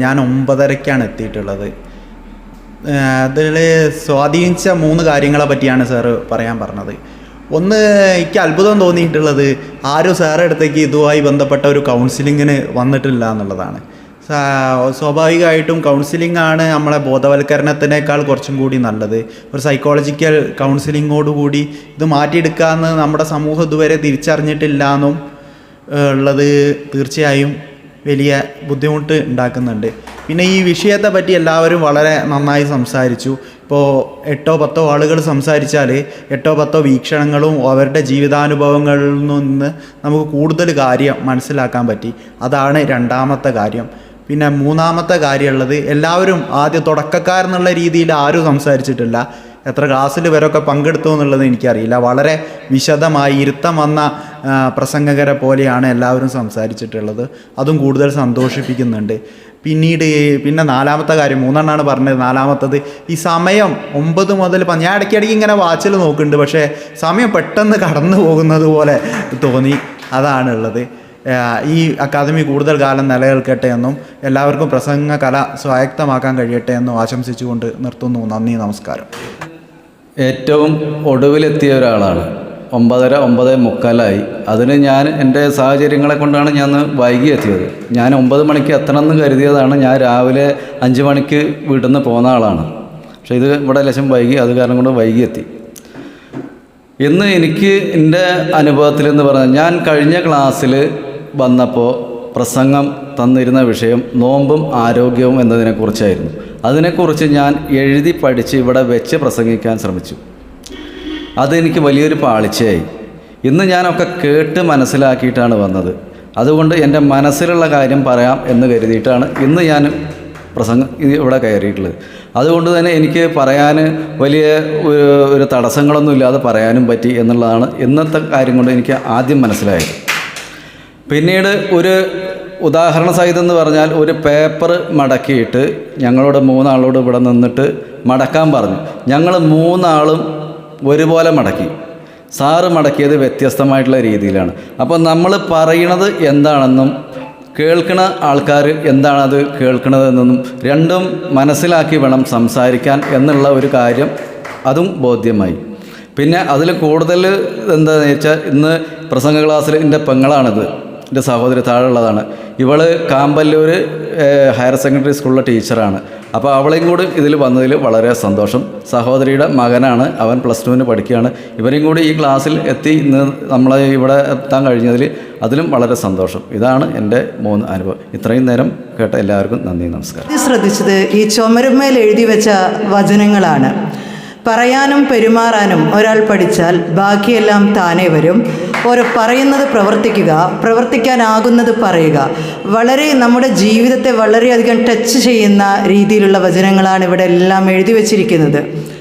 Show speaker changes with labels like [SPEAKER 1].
[SPEAKER 1] ഞാൻ ഒമ്പതരയ്ക്കാണ് എത്തിയിട്ടുള്ളത്. അതിൽ സ്വാധീനിച്ച മൂന്ന് കാര്യങ്ങളെ പറ്റിയാണ് സാറ് പറയാൻ പറഞ്ഞത്. ഒന്ന് എനിക്ക് അത്ഭുതം തോന്നിയിട്ടുള്ളത് ആരും സാറെ അടുത്തേക്ക് ഇതുമായി ബന്ധപ്പെട്ട ഒരു കൗൺസിലിങ്ങിന് വന്നിട്ടില്ല എന്നുള്ളതാണ്. സ്വാഭാവികമായിട്ടും കൗൺസിലിംഗ് ആണ് നമ്മളെ ബോധവൽക്കരണത്തിനേക്കാൾ കുറച്ചും കൂടി നല്ലത്. ഒരു സൈക്കോളജിക്കൽ കൗൺസിലിങ്ങോടുകൂടി ഇത് മാറ്റിയെടുക്കാമെന്ന് നമ്മുടെ സമൂഹം ഇതുവരെ തിരിച്ചറിഞ്ഞിട്ടില്ല എന്നും ഉള്ളത് തീർച്ചയായും വലിയ ബുദ്ധിമുട്ട് ഉണ്ടാക്കുന്നുണ്ട്. പിന്നെ ഈ വിഷയത്തെ പറ്റി എല്ലാവരും വളരെ നന്നായി സംസാരിച്ചു. ഇപ്പോൾ എട്ടോ പത്തോ ആളുകൾ സംസാരിച്ചാൽ എട്ടോ പത്തോ വീക്ഷണങ്ങളും അവരുടെ ജീവിതാനുഭവങ്ങളിൽ നിന്ന് നമുക്ക് കൂടുതൽ കാര്യം മനസ്സിലാക്കാൻ പറ്റി. അതാണ് രണ്ടാമത്തെ കാര്യം. പിന്നെ മൂന്നാമത്തെ കാര്യമുള്ളത് എല്ലാവരും ആദ്യ തുടക്കക്കാരെന്നുള്ള രീതിയിൽ ആരും സംസാരിച്ചിട്ടില്ല. എത്ര ക്ലാസ്സിൽ വരെയൊക്കെ പങ്കെടുത്തു എന്നുള്ളത് എനിക്കറിയില്ല. വളരെ വിശദമായി ഇരുത്തം വന്ന പ്രസംഗകരെ പോലെയാണ് എല്ലാവരും സംസാരിച്ചിട്ടുള്ളത്. അതും കൂടുതൽ സന്തോഷിപ്പിക്കുന്നുണ്ട്. പിന്നീട് പിന്നെ നാലാമത്തെ കാര്യം മൂന്നെണ്ണമാണ് പറഞ്ഞത്. നാലാമത്തത് ഈ സമയം ഒമ്പത് മുതൽ ഞാൻ ഇടയ്ക്കിടയ്ക്ക് ഇങ്ങനെ വാച്ചിൽ നോക്കുന്നുണ്ട്. പക്ഷേ സമയം പെട്ടെന്ന് കടന്നു പോകുന്നത് പോലെ തോന്നി. അതാണുള്ളത്. ഈ അക്കാദമി കൂടുതൽ കാലം നിലനിൽക്കട്ടെ എന്നും എല്ലാവർക്കും പ്രസംഗ കല സ്വായക്തമാക്കാൻ കഴിയട്ടെ എന്നും ആശംസിച്ചുകൊണ്ട് നിർത്തുന്നു. നന്ദി നമസ്കാരം.
[SPEAKER 2] ഏറ്റവും ഒടുവിലെത്തിയ ഒരാളാണ്. ഒമ്പതര ഒമ്പത് മുക്കാലായി. അതിന് ഞാൻ എന്റെ സാഹചര്യങ്ങളെ കൊണ്ടാണ് ഞാൻ വൈകി എത്തിയത്. ഞാൻ ഒമ്പത് മണിക്ക് എത്തണമെന്ന് കരുതിയതാണ് ഞാൻ രാവിലെ അഞ്ച് മണിക്ക് വീട്ടിൽ നിന്ന് പോകുന്ന ആളാണ്. പക്ഷേ ഇത് ഇവിടെ ലക്ഷം വൈകി അത് കാരണം കൊണ്ട് വൈകി എത്തി. ഇന്ന് എനിക്ക് എന്റെ അനുഭവത്തിൽ എന്ന് പറഞ്ഞാൽ ഞാൻ കഴിഞ്ഞ ക്ലാസ്സിൽ വന്നപ്പോൾ പ്രസംഗം തന്നിരുന്ന വിഷയം നോമ്പും ആരോഗ്യവും എന്നതിനെക്കുറിച്ചായിരുന്നു. അതിനെക്കുറിച്ച് ഞാൻ എഴുതി പഠിച്ച് ഇവിടെ വെച്ച് പ്രസംഗിക്കാൻ ശ്രമിച്ചു. അതെനിക്ക് വലിയൊരു പാളിച്ചയായി. ഇന്ന് ഞാനൊക്കെ കേട്ട് മനസ്സിലാക്കിയിട്ടാണ് വന്നത്. അതുകൊണ്ട് എന്റെ മനസ്സിലുള്ള കാര്യം പറയാം എന്ന് കരുതിയിട്ടാണ് ഇന്ന് ഞാൻ പ്രസംഗം ഇവിടെ കയറിയിട്ടുള്ളത്. അതുകൊണ്ട് തന്നെ എനിക്ക് പറയാൻ വലിയ ഒരു തടസ്സങ്ങളൊന്നും ഇല്ലാതെ പറയാനും പറ്റി എന്നുള്ളതാണ് ഇന്നത്തെ കാര്യം കൊണ്ട് എനിക്ക് ആദ്യം മനസ്സിലായത്. പിന്നീട് ഒരു ഉദാഹരണ സഹിതം എന്ന് പറഞ്ഞാൽ ഒരു പേപ്പർ മടക്കിയിട്ട് ഞങ്ങളോട് മൂന്നാളോട് ഇവിടെ നിന്നിട്ട് മടക്കാൻ പറഞ്ഞു. ഞങ്ങൾ മൂന്നാളും ഒരുപോലെ മടക്കി. സാറ് മടക്കിയത് വ്യത്യസ്തമായിട്ടുള്ള രീതിയിലാണ്. അപ്പോൾ നമ്മൾ പറയണത് എന്താണെന്നും കേൾക്കുന്ന ആൾക്കാർ എന്താണത് കേൾക്കുന്നതെന്നും രണ്ടും മനസ്സിലാക്കി വേണം സംസാരിക്കാൻ എന്നുള്ള ഒരു കാര്യം അതും ബോധ്യമായി. പിന്നെ അതിൽ കൂടുതൽ എന്താണെന്ന് വെച്ചാൽ ഇന്ന് പ്രസംഗ ക്ലാസ്സിൽ എന്റെ പെങ്ങളാണിത്. എന്റെ സഹോദരി താഴെയുള്ളതാണ്. ഇവൾ കാമ്പല്ലൂർ ഹയർ സെക്കൻഡറി സ്കൂളിലെ ടീച്ചറാണ്. അപ്പോൾ അവളെയും കൂടി ഇതിൽ വന്നതിൽ വളരെ സന്തോഷം. സഹോദരിയുടെ മകനാണ് അവൻ പ്ലസ് ടുവിന് പഠിക്കുകയാണ്. ഇവരെയും കൂടി ഈ ക്ലാസ്സിൽ എത്തി ഇന്ന് നമ്മളെ ഇവിടെ എത്താൻ കഴിഞ്ഞതിൽ അതിലും വളരെ സന്തോഷം. ഇതാണ് എന്റെ മൂന്ന് അനുഭവം. ഇത്രയും നേരം കേട്ട എല്ലാവർക്കും നന്ദി നമസ്കാരം.
[SPEAKER 3] ശ്രദ്ധിച്ചത് ഈ ചുമരുമേൽ എഴുതി വെച്ച വചനങ്ങളാണ്. പറയാനും പെരുമാറാനും ഒരാൾ പഠിച്ചാൽ ബാക്കിയെല്ലാം താനേ വരും. ഓരോ പറയുന്നത് പ്രവർത്തിക്കുക പ്രവർത്തിക്കാനാകുന്നത് പറയുക. വളരെ നമ്മുടെ ജീവിതത്തെ വളരെയധികം ടച്ച് ചെയ്യുന്ന രീതിയിലുള്ള വചനങ്ങളാണ് ഇവിടെ എല്ലാം എഴുതി വച്ചിരിക്കുന്നത്.